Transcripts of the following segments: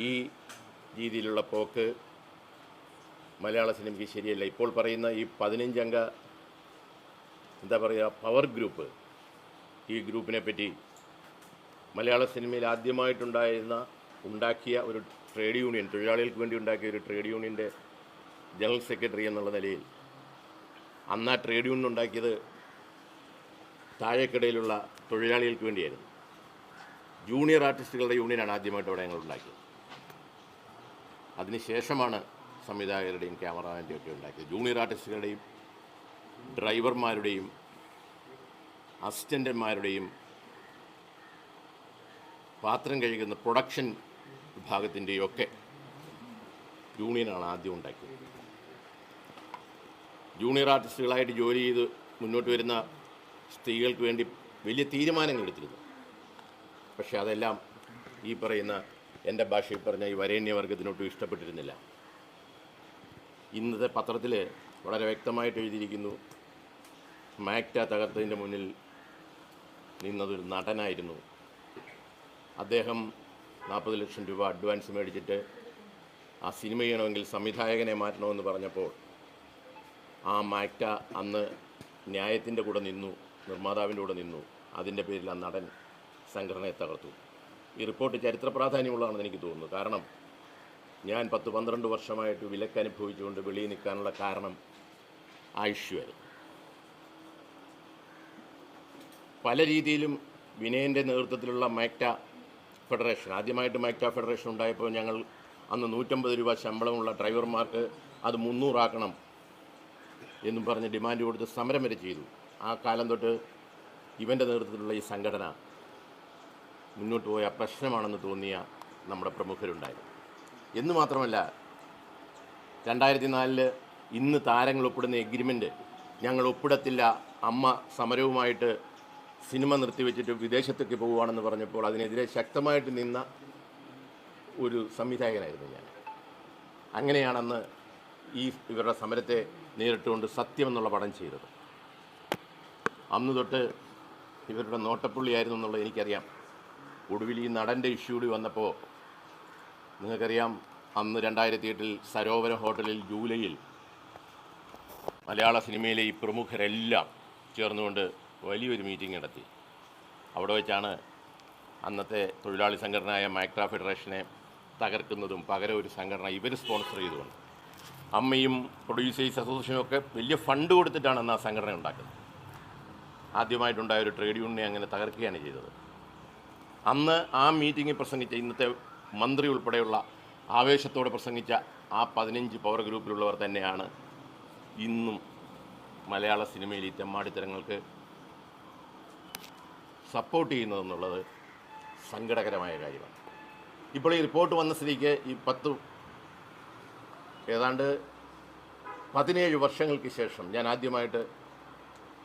ഈ രീതിയിലുള്ള പോക്ക് മലയാള സിനിമയ്ക്ക് ശരിയല്ല. ഇപ്പോൾ പറയുന്ന ഈ പതിനഞ്ചംഗ എന്താ പറയുക പവർ ഗ്രൂപ്പ് ഈ ഗ്രൂപ്പിനെ പറ്റി മലയാള സിനിമയിൽ ആദ്യമായിട്ടുണ്ടായിരുന്ന ഉണ്ടാക്കിയ ഒരു ട്രേഡ് യൂണിയൻ തൊഴിലാളികൾക്ക് വേണ്ടി ഉണ്ടാക്കിയ ഒരു ട്രേഡ് യൂണിയന്റെ ജനറൽ സെക്രട്ടറി എന്നുള്ള നിലയിൽ അന്ന് ആ ട്രേഡ് യൂണിയൻ ഉണ്ടാക്കിയത് താഴേക്കിടയിലുള്ള തൊഴിലാളികൾക്ക് വേണ്ടിയായിരുന്നു. ജൂനിയർ ആർട്ടിസ്റ്റുകളുടെ യൂണിയനാണ് ആദ്യമായിട്ട് അവിടെ ഞങ്ങൾ ഉണ്ടാക്കിയത്. അതിനുശേഷമാണ് സംവിധായകരുടെയും ക്യാമറാമാന്റെയും ഒക്കെ ഉണ്ടാക്കിയത്. ജൂനിയർ ആർട്ടിസ്റ്റുകളുടെയും ഡ്രൈവർമാരുടെയും അസിസ്റ്റന്റന്മാരുടെയും പാത്രം കഴിക്കുന്ന പ്രൊഡക്ഷൻ വിഭാഗത്തിന്റെയും ഒക്കെ യൂണിയനാണ് ആദ്യം ഉണ്ടാക്കിയത്. ജൂനിയർ ആർട്ടിസ്റ്റുകളായിട്ട് ജോലി ചെയ്ത് മുന്നോട്ട് വരുന്ന സ്ത്രീകൾക്ക് വേണ്ടി വലിയ തീരുമാനങ്ങൾ എടുത്തിരുന്നു. പക്ഷേ അതെല്ലാം ഈ പറയുന്ന എന്റെ ഭാഷയിൽ പറഞ്ഞ ഈ വരേണ്യവർഗത്തിനൊട്ടും ഇഷ്ടപ്പെട്ടിരുന്നില്ല. ഇന്നത്തെ പത്രത്തിൽ വളരെ വ്യക്തമായിട്ട് എഴുതിയിരിക്കുന്നു മാക്ട തകർത്തതിന്റെ മുന്നിൽ നിന്നതൊരു നടനായിരുന്നു. അദ്ദേഹം നാൽപ്പത് ലക്ഷം രൂപ അഡ്വാൻസ് മേടിച്ചിട്ട് ആ സിനിമ ചെയ്യണമെങ്കിൽ സംവിധായകനെ മാറ്റണമെന്ന് പറഞ്ഞപ്പോൾ ആ മാക്ട അന്ന് ന്യായത്തിന്റെ കൂടെ നിന്നു നിർമ്മാതാവിന്റെ കൂടെ നിന്നു. അതിന്റെ പേരിൽ ആ നടൻ സംഘടനയെ തകർത്തു. ഈ റിപ്പോർട്ട് ചരിത്ര പ്രാധാന്യമുള്ളതാണെന്ന് എനിക്ക് തോന്നുന്നു. കാരണം ഞാൻ പത്ത് പന്ത്രണ്ട് വർഷമായിട്ട് വിലക്ക് അനുഭവിച്ചുകൊണ്ട് വെളിയിൽ നിൽക്കാനുള്ള കാരണം ആ പല രീതിയിലും വിനയന്റെ നേതൃത്വത്തിലുള്ള മാക്ട ഫെഡറേഷൻ ആദ്യമായിട്ട് മാക്ട ഫെഡറേഷൻ ഉണ്ടായപ്പോൾ ഞങ്ങൾ അന്ന് നൂറ്റമ്പത് രൂപ ശമ്പളമുള്ള ഡ്രൈവർമാർക്ക് അത് മുന്നൂറാക്കണം എന്നും പറഞ്ഞ് ഡിമാൻഡ് കൊടുത്ത് സമരം വരെ ചെയ്തു. ആ കാലം തൊട്ട് ഇവന്റെ നേതൃത്വത്തിലുള്ള ഈ സംഘടന മുന്നോട്ട് പോയ പ്രശ്നമാണെന്ന് തോന്നിയ നമ്മുടെ പ്രമുഖരുണ്ടായിരുന്നു എന്ന് മാത്രമല്ല രണ്ടായിരത്തി നാലിൽ ഇന്ന് താരങ്ങൾ ഒപ്പിടുന്ന എഗ്രിമെന്റ് ഞങ്ങൾ ഒപ്പിടത്തില്ല അമ്മ സമരവുമായിട്ട് സിനിമ നിർത്തിവെച്ചിട്ട് വിദേശത്തേക്ക് പോവുകയാണെന്ന് പറഞ്ഞപ്പോൾ അതിനെതിരെ ശക്തമായിട്ട് നിന്ന ഒരു സംവിധായകനായിരുന്നു ഞാൻ. അങ്ങനെയാണെന്ന് ഈ ഇവരുടെ സമരത്തെ നേരിട്ടുകൊണ്ട് സത്യമെന്നുള്ള പടം ചെയ്തത്. അന്ന് തൊട്ട് ഇവരുടെ നോട്ടപ്പുള്ളിയായിരുന്നു എന്നുള്ളത് എനിക്കറിയാം. ഒടുവിൽ ഈ നടന്റെ ഇഷ്യൂ കൂടി വന്നപ്പോൾ നിങ്ങൾക്കറിയാം അന്ന് രണ്ടായിരത്തി എട്ടിൽ സരോവര ഹോട്ടലിൽ ജൂലൈയിൽ മലയാള സിനിമയിലെ ഈ പ്രമുഖരെല്ലാം ചേർന്നുകൊണ്ട് വലിയൊരു മീറ്റിംഗ് നടത്തി. അവിടെ വെച്ചാണ് അന്നത്തെ തൊഴിലാളി സംഘടനയായ മൈക്രാ ഫെഡറേഷനെ തകർക്കുന്നതും പകരം ഒരു സംഘടന ഇവർ സ്പോൺസർ ചെയ്തുകൊണ്ട്. അമ്മയും പ്രൊഡ്യൂസേഴ്സ് അസോസിയേഷനും ഒക്കെ വലിയ ഫണ്ട് കൊടുത്തിട്ടാണ് അന്ന് ആ സംഘടന ഉണ്ടാക്കുന്നത്. ആദ്യമായിട്ടുണ്ടായ ഒരു ട്രേഡ് യൂണിയനെ അങ്ങനെ തകർക്കുകയാണ് ചെയ്തത്. അന്ന് ആ മീറ്റിംഗിൽ പ്രസംഗിച്ച ഇന്നത്തെ മന്ത്രി ഉൾപ്പെടെയുള്ള ആവേശത്തോടെ പ്രസംഗിച്ച ആ പതിനഞ്ച് പവർ ഗ്രൂപ്പിലുള്ളവർ തന്നെയാണ് ഇന്നും മലയാള സിനിമയിൽ ഈ തെമ്മാടിത്തരങ്ങൾക്ക് സപ്പോർട്ട് ചെയ്യുന്നതെന്നുള്ളത് സങ്കടകരമായ കാര്യമാണ്. ഇപ്പോൾ ഈ റിപ്പോർട്ട് വന്ന സ്ഥിതിക്ക് ഈ പത്ത് ഏതാണ്ട് പതിനേഴ് വർഷങ്ങൾക്ക് ശേഷം ഞാൻ ആദ്യമായിട്ട്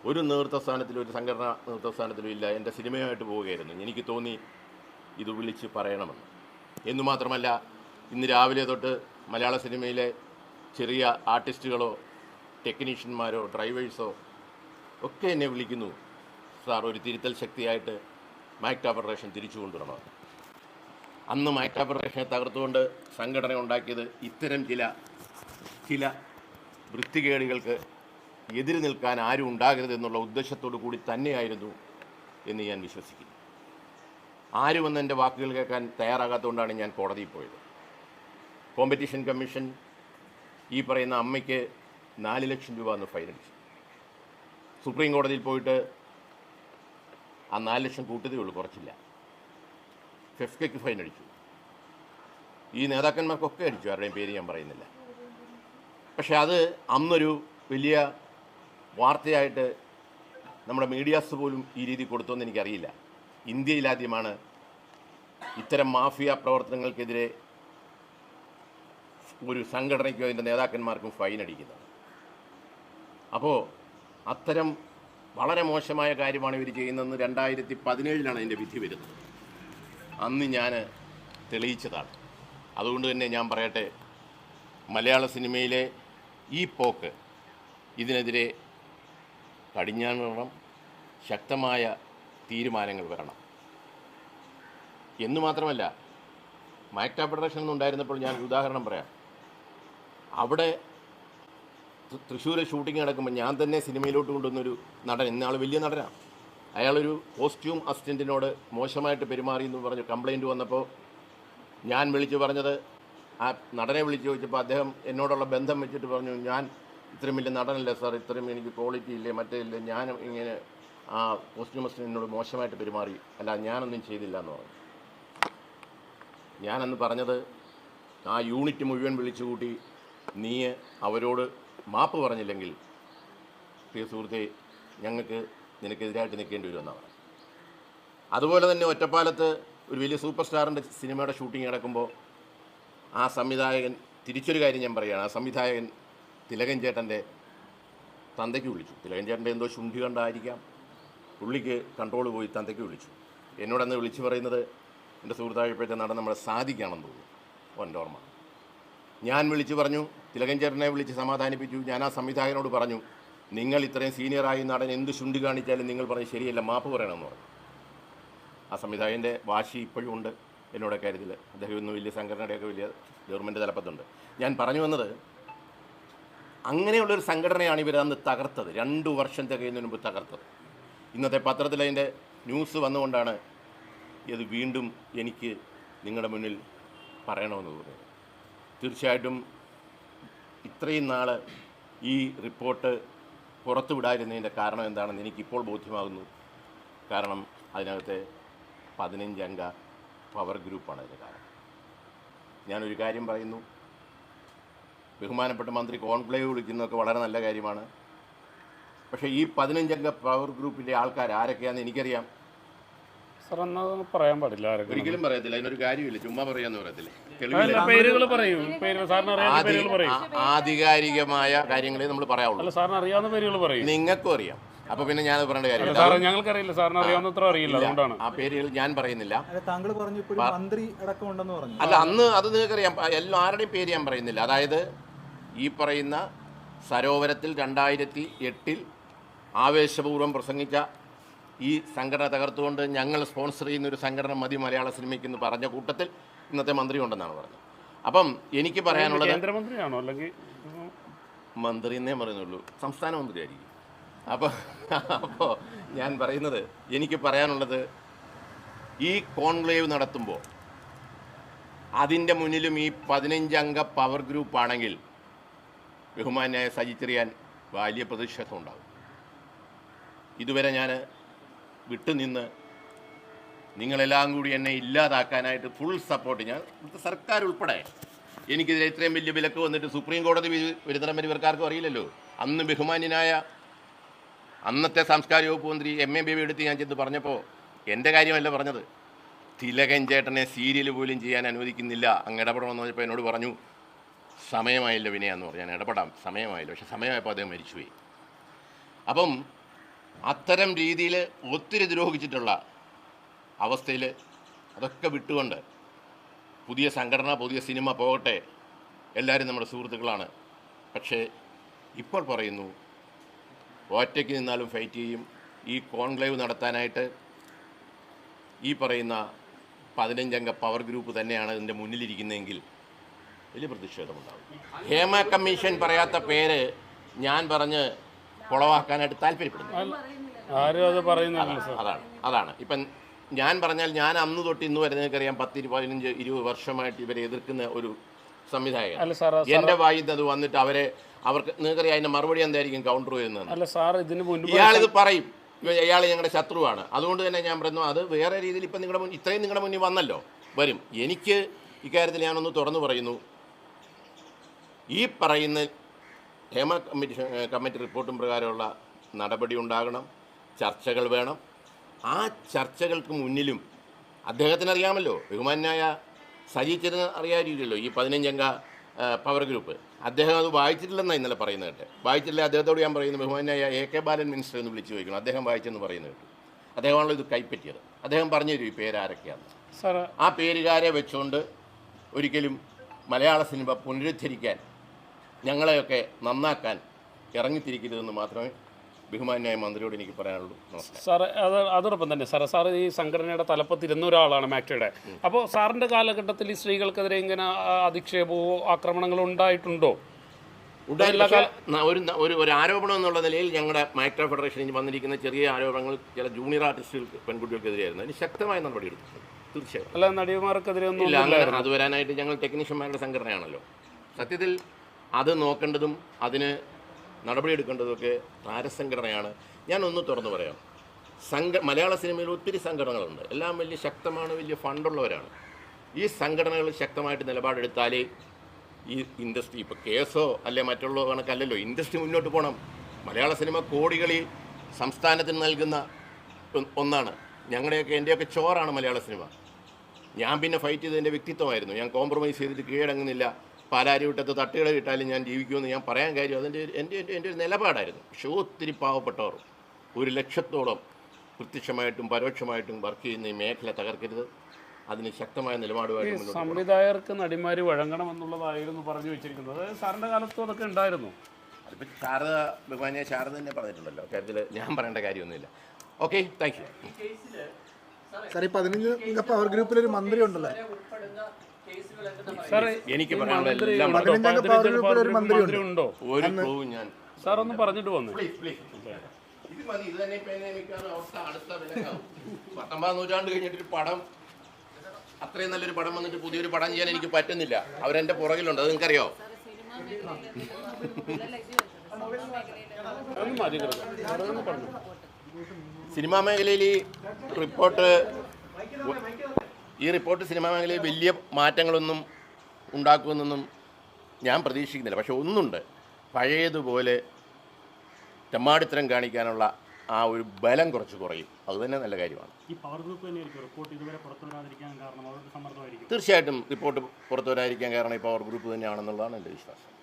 ഒരു നേതൃത്വസ്ഥാനത്തിലും ഒരു സംഘടനാ നേതൃത്വസ്ഥാനത്തിലും ഇല്ല. എന്റെ സിനിമയുമായിട്ട് പോവുകയായിരുന്നു. എനിക്ക് തോന്നി ഇത് വിളിച്ച് പറയണമെന്ന്. എന്നു മാത്രമല്ല ഇന്ന് രാവിലെ തൊട്ട് മലയാള സിനിമയിലെ ചെറിയ ആർട്ടിസ്റ്റുകളോ ടെക്നീഷ്യന്മാരോ ഡ്രൈവേഴ്സോ ഒക്കെ എന്നെ വിളിക്കുന്നു. സാർ ഒരു തിരുത്തൽ ശക്തിയായിട്ട് മാക്ട ഫെഡറേഷൻ തിരിച്ചു കൊണ്ടുവരണം. അന്ന് മാക്ട ഫെഡറേഷനെ തകർത്തുകൊണ്ട് സംഘടന ഉണ്ടാക്കിയത് ഇത്തരം ചില ചില വൃത്തികേടുകൾക്ക് എതിര് നിൽക്കാൻ ആരും ഉണ്ടാകരുത് എന്നുള്ള ഉദ്ദേശത്തോടു കൂടി തന്നെയായിരുന്നു എന്ന് ഞാൻ വിശ്വസിക്കുന്നു. ആരും വന്ന് എന്റെ വാക്കുകൾ കേൾക്കാൻ തയ്യാറാകാത്തതുകൊണ്ടാണ് ഞാൻ കോടതിയിൽ പോയത്. കോമ്പറ്റീഷൻ കമ്മീഷൻ ഈ പറയുന്ന അമ്മയ്ക്ക് നാല് ലക്ഷം രൂപ എന്ന് ഫൈനടിച്ചു സുപ്രീം കോടതിയിൽ പോയിട്ട് ആ നാല് ലക്ഷം കൂട്ടതേ ഉള്ളൂ കുറച്ചില്ല. ഫെഫ്കയ്ക്ക് ഫൈൻ അടിച്ചു. ഈ നേതാക്കന്മാർക്കൊക്കെ അടിച്ചു ആരുടെയും പേര് ഞാൻ പറയുന്നില്ല. പക്ഷേ അത് അന്നൊരു വലിയ വാർത്തയായിട്ട് നമ്മുടെ മീഡിയാസ് പോലും ഈ രീതി കൊടുത്തോന്ന് എനിക്കറിയില്ല. ഇന്ത്യയിലാദ്യമാണ് ഇത്തരം മാഫിയ പ്രവർത്തനങ്ങൾക്കെതിരെ ഒരു സംഘടനയ്ക്കോ അതിന്റെ നേതാക്കന്മാർക്കും ഫൈൻ അടിക്കുന്നത്. അപ്പോൾ അത്തരം വളരെ മോശമായ കാര്യമാണ് ഇവർ ചെയ്യുന്നതെന്ന് രണ്ടായിരത്തി പതിനേഴിലാണ് അതിന്റെ വിധി വരുന്നത്. അന്ന് ഞാൻ തെളിയിച്ചതാണ്. അതുകൊണ്ട് തന്നെ ഞാൻ പറയട്ടെ മലയാള സിനിമയിലെ ഈ പോക്ക് ഇതിനെതിരെ കടിഞ്ഞാണിടണം ശക്തമായ തീരുമാനങ്ങൾ വരണം. എന്നു മാത്രമല്ല മാക്ട പ്രൊഡക്ഷൻ ഉണ്ടായിരുന്നപ്പോൾ ഞാൻ ഉദാഹരണം പറയാം. അവിടെ തൃ- തൃശ്ശൂർ ഷൂട്ടിംഗ് നടക്കുമ്പോൾ ഞാൻ തന്നെ സിനിമയിലോട്ട് കൊണ്ടുവന്നൊരു നടൻ. എന്നാൾ വലിയ നടനാണ് അയാളൊരു കോസ്റ്റ്യൂം അസിസ്റ്റന്റിനോട് മോശമായിട്ട് പെരുമാറി എന്ന് പറഞ്ഞു കംപ്ലൈന്റ് വന്നപ്പോൾ ഞാൻ വിളിച്ചു പറഞ്ഞത് ആ നടനെ വിളിച്ച് ചോദിച്ചപ്പോൾ അദ്ദേഹം എന്നോടുള്ള ബന്ധം വെച്ചിട്ട് പറഞ്ഞു ഞാൻ ഇത്രയും വലിയ നടനല്ലേ സാർ? ഇത്രയും എനിക്ക് ക്വാളിറ്റി ഇല്ലേ? മറ്റേ ഇല്ലേ? ഞാൻ ഇങ്ങനെ ആ കോസ്റ്റ്യൂം എന്നോട് മോശമായിട്ട് പെരുമാറി. അല്ല ഞാനൊന്നും ചെയ്തില്ല എന്ന് പറഞ്ഞു. ഞാനന്ന് പറഞ്ഞത് ആ യൂണിറ്റ് മുഴുവൻ വിളിച്ചു കൂട്ടി നീ അവരോട് മാപ്പ് പറഞ്ഞില്ലെങ്കിൽ പ്രിയ സുഹൃത്തെ ഞങ്ങൾക്ക് നിനക്കെതിരായിട്ട് നിൽക്കേണ്ടി വരുമെന്നാണ് അതുപോലെ തന്നെ ഒറ്റപ്പാലത്ത് ഒരു വലിയ സൂപ്പർ സ്റ്റാറിന്റെ സിനിമയുടെ ഷൂട്ടിംഗ് നടക്കുമ്പോൾ ആ സംവിധായകൻ തിരിച്ചൊരു കാര്യം ഞാൻ പറയുകയാണ് ആ സംവിധായകൻ തിലകൻ ചേട്ടന്റെ തന്തയ്ക്ക് വിളിച്ചു. തിലകൻ ചേട്ടന്റെ എന്തോ ശുണ്ഠി കണ്ടായിരിക്കാം. പുള്ളിക്ക് കൺട്രോൾ പോയി തന്തയ്ക്ക് വിളിച്ചു. എന്നോടന്ന് വിളിച്ചു പറയുന്നത് എന്റെ സുഹൃത്തായപ്പോഴത്തെ നടൻ നമ്മുടെ സാധിക്കാണെന്ന് തോന്നുന്നു. എന്റെ ഓർമ്മ. ഞാൻ വിളിച്ചു പറഞ്ഞു തിലകൻ ചേട്ടനെ വിളിച്ച് സമാധാനിപ്പിച്ചു. ഞാൻ ആ സംവിധായകനോട് പറഞ്ഞു നിങ്ങൾ ഇത്രയും സീനിയറായി നടൻ എന്ത് ശുണ്ടി കാണിച്ചാലും നിങ്ങൾ പറഞ്ഞ് ശരിയല്ല മാപ്പ് പറയണമെന്ന് പറഞ്ഞു. ആ സംവിധായകന്റെ വാശി ഇപ്പോഴും ഉണ്ട്. എന്നോട് കാര്യത്തിൽ അദ്ദേഹം ഇന്ന് വലിയ സംഘടനയുടെയൊക്കെ വലിയ ഗവൺമെന്റ് തലപ്പത്തുണ്ട്. ഞാൻ പറഞ്ഞു വന്നത് അങ്ങനെയുള്ളൊരു സംഘടനയാണ് ഇവർ അന്ന് തകർത്തത്. രണ്ടു വർഷം തികയുന്നതിന് മുമ്പ് തകർത്തത്. ഇന്നത്തെ പത്രത്തിൽ അതിന്റെ ന്യൂസ് വന്നുകൊണ്ടാണ് ഇത് വീണ്ടും എനിക്ക് നിങ്ങളുടെ മുന്നിൽ പറയണമെന്ന് തോന്നുന്നത് തീർച്ചയായിട്ടും ഇത്രയും നാൾ ഈ റിപ്പോർട്ട് പുറത്തു വിടാതിരുന്നതിന്റെ കാരണം എന്താണെന്ന് എനിക്കിപ്പോൾ ബോധ്യമാകുന്നു. കാരണം അതിനകത്തെ പതിനഞ്ചംഗ പവർ ഗ്രൂപ്പാണ് അതിന്റെ കാരണം. ഞാനൊരു കാര്യം പറയുന്നു. ബഹുമാനപ്പെട്ട മന്ത്രി കോൺക്ലേവ് വിളിക്കുന്നതൊക്കെ വളരെ നല്ല കാര്യമാണ്. പക്ഷേ ഈ പതിനഞ്ചംഗ പവർ ഗ്രൂപ്പിന്റെ ആൾക്കാർ ആരൊക്കെയാണെന്ന് എനിക്കറിയാം. സാർ എന്നാ പറയാൻ പാടില്ല ഒരിക്കലും പറയത്തില്ല. അതിനൊരു കാര്യമില്ല. ചുമ്മാ പറയാന്ന് പറയത്തില്ല? തെളിവില്ല പേരുകൾ പറയും. പേര് സാറിന് അറിയാവുന്ന പേരുകൾ പറയും. ആ- ആധികാരികമായ കാര്യങ്ങളെ നമ്മൾ പറയാവുള്ളൂ. അല്ല സാറിന് അറിയാവുന്ന പേരുകൾ പറയും. നിങ്ങൾക്കും അറിയാം. അപ്പൊ പിന്നെ ഞാൻ പറയേണ്ട അല്ല കാര്യമില്ല. സാറേ ഞങ്ങൾക്കറിയില്ല. സാറിന് അറിയാവുന്ന അത്ര അറിയില്ല അതുകൊണ്ടാണ്. ആ പേരുകൾ ഞാൻ പറയുന്നില്ല. അല്ല താങ്കൾ പറഞ്ഞു ഇപ്പോഴും മന്ത്രി അടക്കമുണ്ടെന്ന് പറഞ്ഞു. അല്ല അന്ന് അത് നിങ്ങൾക്കറിയാം. ആ, എല്ലാ ആരുടെയും പേര് ഞാൻ പറയുന്നില്ല. അതായത് ഈ പറയുന്ന സരോവരത്തിൽ രണ്ടായിരത്തി എട്ടിൽ ആവേശപൂർവം പ്രസംഗിച്ച ഈ സംഘടന തകർത്തുകൊണ്ട് ഞങ്ങൾ സ്പോൺസർ ചെയ്യുന്ന ഒരു സംഘടന മതി മലയാള സിനിമയ്ക്ക് എന്ന് പറഞ്ഞ കൂട്ടത്തിൽ ഇന്നത്തെ മന്ത്രി ഉണ്ടെന്നാണ് പറഞ്ഞത്. അപ്പം എനിക്ക് പറയാനുള്ളത് കേന്ദ്രമന്ത്രിയാണോ? അല്ലെങ്കിൽ മന്ത്രി എന്നേ പറയുന്നുള്ളൂ. സംസ്ഥാന മന്ത്രിയായിരിക്കും. അപ്പോൾ അപ്പോൾ ഞാൻ പറയുന്നത് എനിക്ക് പറയാനുള്ളത് ഈ കോൺക്ലേവ് നടത്തുമ്പോൾ അതിന്റെ മുന്നിലും ഈ പതിനഞ്ചംഗ പവർ ഗ്രൂപ്പ് ആണെങ്കിൽ സജിത്രിയാൻ വലിയ പ്രതിഷേധം ഉണ്ടാകും. ഇതുവരെ ഞാൻ വിട്ടുനിന്ന് നിങ്ങളെല്ലാം കൂടി എന്നെ ഇല്ലാതാക്കാനായിട്ട് ഫുൾ സപ്പോർട്ട് ഞാൻ സർക്കാർ ഉൾപ്പെടെ. എനിക്കിതിൽ ഇത്രയും വലിയ വിലക്ക് വന്നിട്ട് സുപ്രീം കോടതി വരുത്തണം വരെ ഇവർക്കാർക്കും അറിയില്ലല്ലോ. അന്ന് ബഹുമാന്യനായ അന്നത്തെ സാംസ്കാരിക വകുപ്പ് മന്ത്രി എം എ ബേബി എടുത്ത് ഞാൻ ചെന്ന് പറഞ്ഞപ്പോൾ എന്റെ കാര്യമല്ല പറഞ്ഞത്. തിലകൻ ചേട്ടനെ സീരിയൽ പോലും ചെയ്യാൻ അനുവദിക്കുന്നില്ല. അങ്ങ് ഇടപെടണമെന്ന് പറഞ്ഞപ്പോൾ എന്നോട് പറഞ്ഞു സമയമായില്ല വിനയാന്ന് പറഞ്ഞു. ഞാൻ ഇടപെടാം. സമയമായില്ല. പക്ഷെ സമയമായപ്പോൾ അദ്ദേഹം മരിച്ചുപോയി. അപ്പം അത്തരം രീതിയിൽ ഒത്തിരി ദ്രോഹിച്ചിട്ടുള്ള അവസ്ഥയിൽ അതൊക്കെ വിട്ടുകൊണ്ട് പുതിയ സംഘടന പുതിയ സിനിമ പോകട്ടെ. എല്ലാവരും നമ്മുടെ സുഹൃത്തുക്കളാണ്. പക്ഷേ ഇപ്പോൾ പറയുന്നു ഒറ്റയ്ക്ക് നിന്നാലും ഫൈറ്റ് ചെയ്യും. ഈ കോൺക്ലേവ് നടത്താനായിട്ട് ഈ പറയുന്ന പതിനഞ്ചംഗ പവർ ഗ്രൂപ്പ് തന്നെയാണ് ഇതിന്റെ മുന്നിലിരിക്കുന്നതെങ്കിൽ വലിയ പ്രതിഷേധമുണ്ടാവും ഹേമ കമ്മീഷൻ പറയാത്ത പേര് ഞാൻ പറഞ്ഞ് കുളവാക്കാനായിട്ട് താല്പര്യപ്പെടുന്നു അതാണ് അതാണ് ഇപ്പം ഞാൻ പറഞ്ഞാൽ ഞാൻ അന്ന് തൊട്ട് ഇന്ന് വരെ നിങ്ങൾക്കറിയാം പത്ത് പതിനഞ്ച് ഇരുപത് വർഷമായിട്ട് ഇവരെ എതിർക്കുന്ന ഒരു സംവിധായകൻ. അല്ല സാർ അത് വന്നിട്ട് അവരെ അവർക്ക് നിങ്ങൾക്കറിയാം അതിന്റെ മറുപടി എന്തായിരിക്കും കൗണ്ടർ വരുന്നത് ഇയാളിത് പറയും. ഇയാൾ ഞങ്ങളുടെ ശത്രുവാണ്. അതുകൊണ്ട് തന്നെ ഞാൻ പറയുന്നു അത് വേറെ രീതിയിൽ ഇപ്പം നിങ്ങളുടെ മുന്നിൽ ഇത്രയും നിങ്ങളുടെ മുന്നിൽ വന്നല്ലോ വരും. എനിക്ക് ഇക്കാര്യത്തിൽ ഞാനൊന്ന് തുറന്നു പറയുന്നു. ഈ പറയുന്ന ഹേമ കമ്മിറ്റി കമ്മിറ്റി റിപ്പോർട്ടും പ്രകാരമുള്ള നടപടി ഉണ്ടാകണം ചർച്ചകൾ വേണം. ആ ചർച്ചകൾക്ക് മുന്നിലും അദ്ദേഹത്തിന് അറിയാമല്ലോ ബഹുമാനായ സജീച്ചന് അറിയാതിരിക്കുമല്ലോ ഈ പതിനഞ്ചംഗ പവർ ഗ്രൂപ്പ് അദ്ദേഹം അത് വായിച്ചിട്ടില്ലെന്നാണ് ഇന്നലെ പറയുന്നത് കേട്ടെ. വായിച്ചിട്ടില്ല അദ്ദേഹത്തോട് ഞാൻ പറയുന്നത് ബഹുമാനായ എ കെ ബാലൻ മിനിസ്റ്റർ എന്ന് വിളിച്ചു ചോദിക്കണം അദ്ദേഹം വായിച്ചെന്ന് പറയുന്നത് കേട്ടു. അദ്ദേഹമാണല്ലോ ഇത് കൈപ്പറ്റിയത്. അദ്ദേഹം പറഞ്ഞു തരും ഈ പേരാരൊക്കെയാണ് സാർ ആ പേരുകാരെ വെച്ചുകൊണ്ട് ഒരിക്കലും മലയാള സിനിമ പുനരുദ്ധരിക്കാൻ ഞങ്ങളെയൊക്കെ നന്നാക്കാൻ ഇറങ്ങിത്തിരിക്കരുതെന്ന് മാത്രമേ ബഹുമാന്യായ മന്ത്രിയോട് എനിക്ക് പറയാനുള്ളൂ. സാറ് അത് അതോടൊപ്പം തന്നെ സാറേ സാർ ഈ സംഘടനയുടെ തലപ്പത്തിരുന്ന ഒരാളാണ് മാക്ടയുടെ അപ്പോൾ സാറിന്റെ കാലഘട്ടത്തിൽ ഈ സ്ത്രീകൾക്കെതിരെ ഇങ്ങനെ അധിക്ഷേപവും അധിക്ഷേപമോ ആക്രമണങ്ങളോ ഉണ്ടായിട്ടുണ്ടോ? ഒരു ഒരു ഒരു ആരോപണം എന്നുള്ള നിലയിൽ ഞങ്ങളുടെ മൈക്രോ ഫെഡറേഷനിൽ വന്നിരിക്കുന്ന ചെറിയ ആരോപണങ്ങൾ ചില ജൂനിയർ ആർട്ടിസ്റ്റുകൾക്ക് പെൺകുട്ടികൾക്കെതിരെയായിരുന്നു. അതിന് ശക്തമായ നടപടിയെടുത്തു തീർച്ചയായും അല്ല നടിമാർക്കെതിരെ ഒന്നും ഇല്ല അത് വരാനായിട്ട് ഞങ്ങൾ ടെക്നീഷ്യന്മാരുടെ സംഘടനയാണല്ലോ. സത്യത്തിൽ അത് നോക്കേണ്ടതും അതിന് നടപടിയെടുക്കേണ്ടതൊക്കെ താരസംഘടനയാണ്. ഞാൻ ഒന്ന് തുറന്നു പറയാം. സംഘ മലയാള സിനിമയിൽ ഒത്തിരി സംഘടനകളുണ്ട്. എല്ലാം വലിയ ശക്തമാണ് വലിയ ഫണ്ടുള്ളവരാണ്. ഈ സംഘടനകൾ ശക്തമായിട്ട് നിലപാടെടുത്താലേ ഈ ഇൻഡസ്ട്രി ഇപ്പോൾ കേസോ അല്ലെ മറ്റുള്ള കണക്കല്ലല്ലോ ഇൻഡസ്ട്രി മുന്നോട്ട് പോകണം മലയാള സിനിമ കോടികളിൽ സംസ്ഥാനത്തിന് നൽകുന്ന ഒന്നാണ്. ഞങ്ങളുടെയൊക്കെ എന്റെയൊക്കെ ചോറാണ് മലയാള സിനിമ. ഞാൻ പിന്നെ ഫൈറ്റ് ചെയ്തതിന്റെ വ്യക്തിത്വമായിരുന്നു. ഞാൻ കോംപ്രമൈസ് ചെയ്തിട്ട് കീഴടങ്ങുന്നില്ല. പാലാരി വിട്ടത്ത് തട്ടുകട കിട്ടാലും ഞാൻ ജീവിക്കുമെന്ന് ഞാൻ പറയാൻ കാര്യം അതിന്റെ എന്റെ എന്റെ എന്റെ ഒരു നിലപാടായിരുന്നു. പക്ഷേ ഒത്തിരി പാവപ്പെട്ടവർ ഒരു ലക്ഷത്തോളം പ്രത്യക്ഷമായിട്ടും പരോക്ഷമായിട്ടും വർക്ക് ചെയ്യുന്ന ഈ മേഖല തകർക്കരുത്. അതിന് ശക്തമായ നിലപാടുമായിട്ട്. സംവിധായകർക്ക് നടിമാർ വഴങ്ങണം എന്നുള്ളതായിരുന്നു പറഞ്ഞു വെച്ചിരിക്കുന്നത്. അതായത് സാറിന്റെ കാലത്തും അതൊക്കെ ഉണ്ടായിരുന്നു. അതിപ്പോൾ ശാരദ ബഹുമാനിയ ശാരദ തന്നെ പറഞ്ഞിട്ടുണ്ടല്ലോ. കാര്യത്തിൽ ഞാൻ പറയേണ്ട കാര്യമൊന്നുമില്ല. ഓക്കെ താങ്ക് യു സാർ ഈ പതിനഞ്ച് പവർ ഗ്രൂപ്പിൽ ഒരു മന്ത്രി ഉണ്ടല്ലോ എനിക്ക് പറയാനുള്ള എല്ലാം ഉണ്ടോ? ഒരു മന്ത്രി മന്ത്രി ഉണ്ടോ? ഒരു ക്ലൂവും ഞാൻ സാർ ഒന്ന് പറഞ്ഞിട്ട് വന്നു. പ്ലീസ് പ്ലീസ് ഇത് മതി ഇത് തന്നെ ഇപ്പൊ മിക്കവാറും അവസ്ഥ അടുത്ത വിലക്കാവും. പത്തൊമ്പതാം നൂറ്റാണ്ട് കഴിഞ്ഞിട്ടൊരു പടം അത്രയും നല്ലൊരു പടം വന്നിട്ട് പുതിയൊരു പടം ചെയ്യാൻ എനിക്ക് പറ്റുന്നില്ല. അവരെന്റെ പുറകിലുണ്ട്. അത് നിങ്ങൾക്കറിയോ? സിനിമാ മേഖലയിൽ ഈ റിപ്പോർട്ട് ഈ റിപ്പോർട്ട് സിനിമാ മേഖലയിൽ വലിയ മാറ്റങ്ങളൊന്നും ഉണ്ടാക്കുമെന്നൊന്നും ഞാൻ പ്രതീക്ഷിക്കുന്നില്ല. പക്ഷെ ഒന്നുണ്ട്. പഴയതുപോലെ തെമ്മാടിത്തരം കാണിക്കാനുള്ള ആ ഒരു ബലം കുറച്ച് കുറയും. അതുതന്നെ നല്ല കാര്യമാണ്. ഈ പവർ ഗ്രൂപ്പ് തന്നെയായിരിക്കും റിപ്പോർട്ട് ഇതുവരെ പുറത്തുവരാതിരിക്കാൻ കാരണം. അവരുടെ സമ്മർദ്ദമായിരിക്കും. തീർച്ചയായിട്ടും റിപ്പോർട്ട് പുറത്തു വരാതിരിക്കാൻ കാരണം ഈ പവർ ഗ്രൂപ്പ് തന്നെയാണെന്നുള്ളതാണ് എന്റെ വിശ്വാസം.